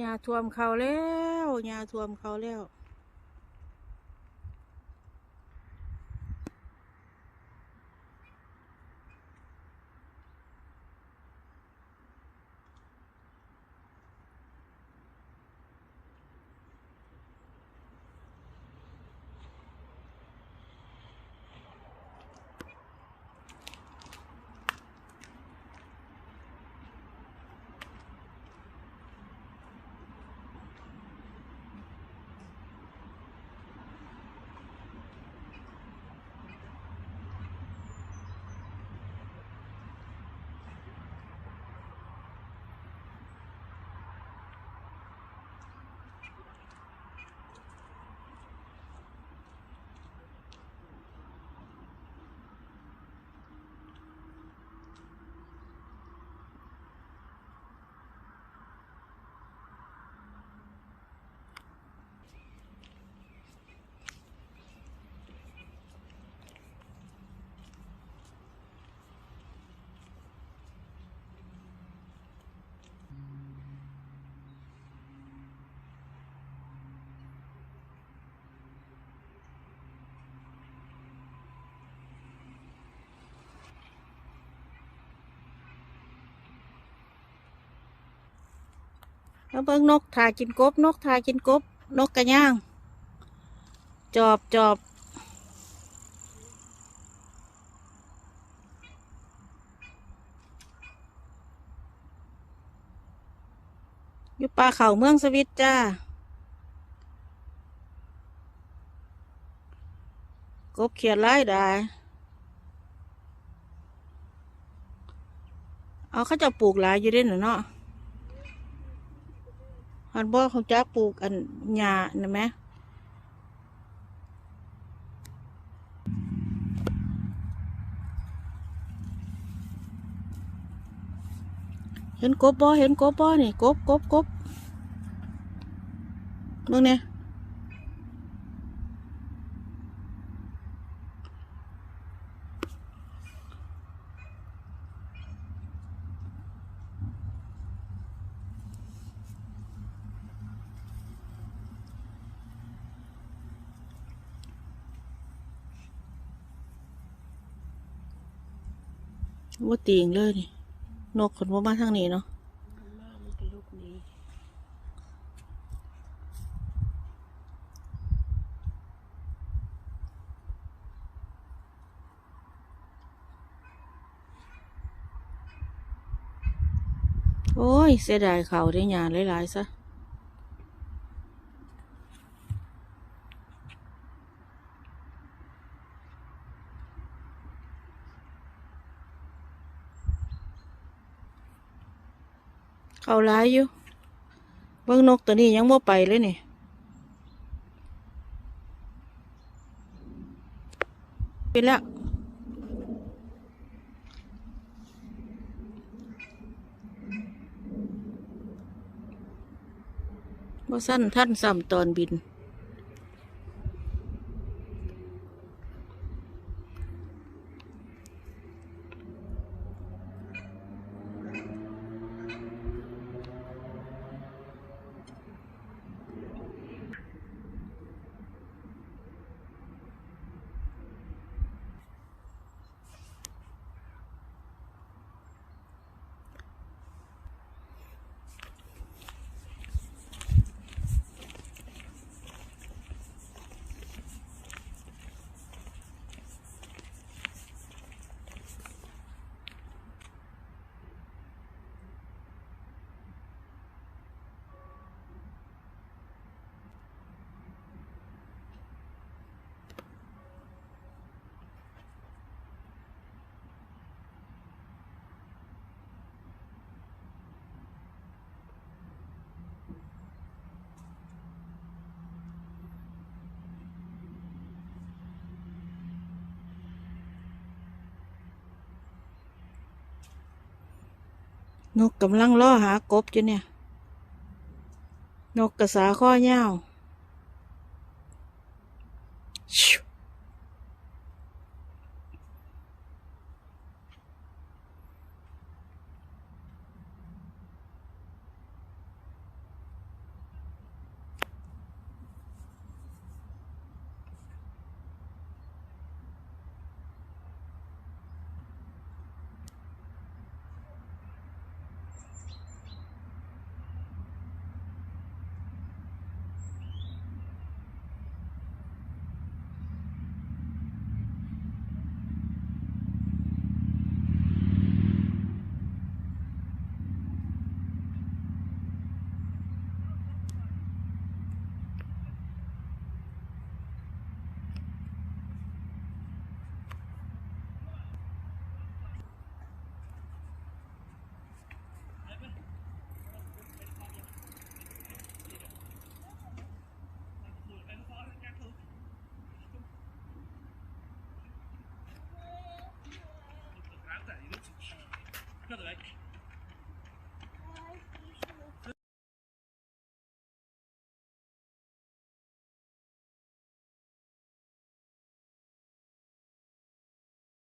ยาท่วมเขาแล้วยาท่วมเขาแล้ว แล้วเบิ่งนกถ่ากินกบ นกถ่ากินกบ นกกระย่าง จอบจอบอยู่ป่าเขาเมืองสวิตจ้า กบเขียดไล่ได้ เอาเขาจะปลูกหลายอยู่เด่นเนาะ ฮันบ่เขาจะปลูกอันหญ้านะแหมเห็นกบบ่เห็นกบบ่นี่กบกบกบมึงเนี่ย ว่าตีงเลยนี่ นกขนว่ามาทางนี้เนาะโอ้ย เสียดายเขาได้หญ้าหลายๆซะ เขาหลายอยู่ เบิ้งนกตัวนี้ยังบ่ไปเลยนี่ไปแล้วว่าสั้นท่านซ้ำตอนบิน นกกำลังล่อหากบอยู่เนี่ย นกกระสาข้อยา